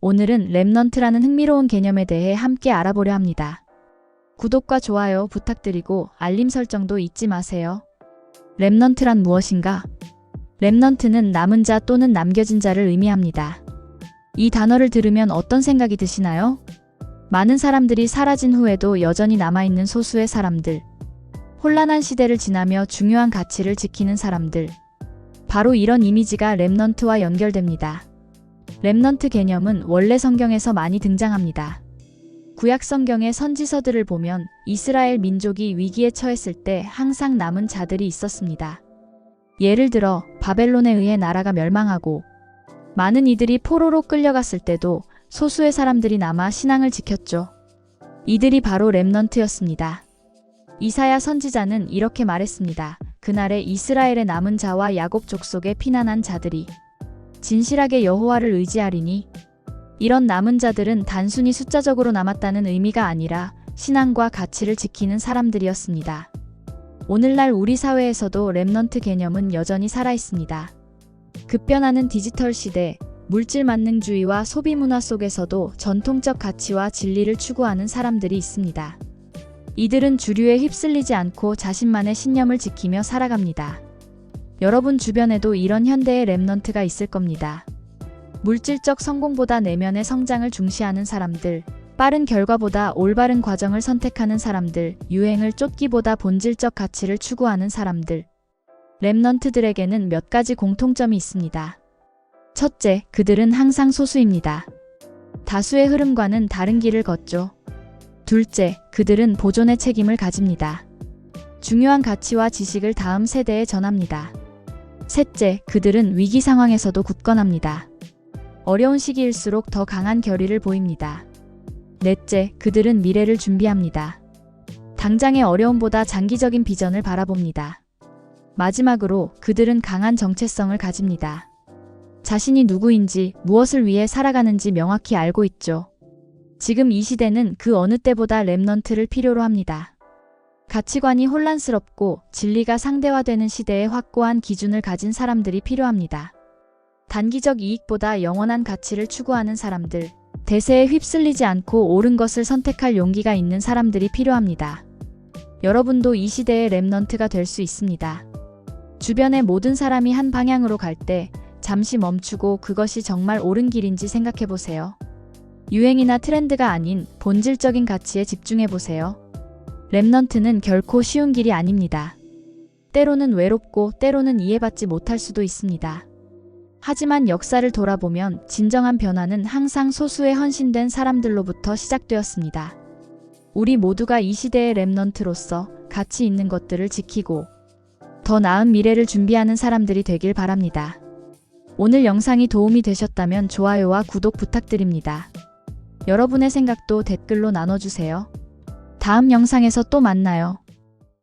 오늘은 랩넌트라는 흥미로운 개념에 대해 함께 알아보려 합니다. 구독과 좋아요 부탁드리고 알림 설정도 잊지 마세요. 랩넌트란 무엇인가? 랩넌트는 남은 자 또는 남겨진 자를 의미합니다. 이 단어를 들으면 어떤 생각이 드시나요? 많은 사람들이 사라진 후에도 여전히 남아있는 소수의 사람들. 혼란한 시대를 지나며 중요한 가치를 지키는 사람들. 바로 이런 이미지가 랩넌트와 연결됩니다. 랩넌트 개념은 원래 성경에서 많이 등장합니다. 구약 성경의 선지서들을 보면 이스라엘 민족이 위기에 처했을 때 항상 남은 자들이 있었습니다. 예를 들어 바벨론에 의해 나라가 멸망하고 많은 이들이 포로로 끌려갔을 때도 소수의 사람들이 남아 신앙을 지켰죠. 이들이 바로 랩넌트였습니다. 이사야 선지자는 이렇게 말했습니다. 그날에 이스라엘의 남은 자와 야곱 족속에 피난한 자들이 진실하게 여호와를 의지하리니 이런 남은 자들은 단순히 숫자적으로 남았다는 의미가 아니라 신앙과 가치를 지키는 사람들이었습니다. 오늘날 우리 사회에서도 랩넌트 개념은 여전히 살아 있습니다. 급변하는 디지털 시대, 물질 만능주의와 소비 문화 속에서도 전통적 가치와 진리를 추구하는 사람들이 있습니다. 이들은 주류에 휩쓸리지 않고 자신만의 신념을 지키며 살아갑니다. 여러분 주변에도 이런 현대의 랩넌트가 있을 겁니다. 물질적 성공보다 내면의 성장을 중시하는 사람들, 빠른 결과보다 올바른 과정을 선택하는 사람들, 유행을 쫓기보다 본질적 가치를 추구하는 사람들. 랩넌트들에게는 몇 가지 공통점이 있습니다. 첫째, 그들은 항상 소수입니다. 다수의 흐름과는 다른 길을 걷죠. 둘째, 그들은 보존의 책임을 가집니다. 중요한 가치와 지식을 다음 세대에 전합니다. 셋째, 그들은 위기 상황에서도 굳건합니다. 어려운 시기일수록 더 강한 결의를 보입니다. 넷째, 그들은 미래를 준비합니다. 당장의 어려움보다 장기적인 비전을 바라봅니다. 마지막으로 그들은 강한 정체성을 가집니다. 자신이 누구인지 무엇을 위해 살아가는지 명확히 알고 있죠. 지금 이 시대는 그 어느 때보다 랩넌트를 필요로 합니다. 가치관이 혼란스럽고 진리가 상대화되는 시대에 확고한 기준을 가진 사람들이 필요합니다. 단기적 이익보다 영원한 가치를 추구하는 사람들, 대세에 휩쓸리지 않고 옳은 것을 선택할 용기가 있는 사람들이 필요합니다. 여러분도 이 시대의 랩넌트가 될 수 있습니다. 주변의 모든 사람이 한 방향으로 갈 때 잠시 멈추고 그것이 정말 옳은 길인지 생각해 보세요. 유행이나 트렌드가 아닌 본질적인 가치에 집중해 보세요. 랩넌트는 결코 쉬운 길이 아닙니다. 때로는 외롭고 때로는 이해받지 못할 수도 있습니다. 하지만 역사를 돌아보면 진정한 변화는 항상 소수의 헌신된 사람들로부터 시작되었습니다. 우리 모두가 이 시대의 랩넌트로서 가치 있는 것들을 지키고 더 나은 미래를 준비하는 사람들이 되길 바랍니다. 오늘 영상이 도움이 되셨다면 좋아요와 구독 부탁드립니다. 여러분의 생각도 댓글로 나눠주세요. 다음 영상에서 또 만나요.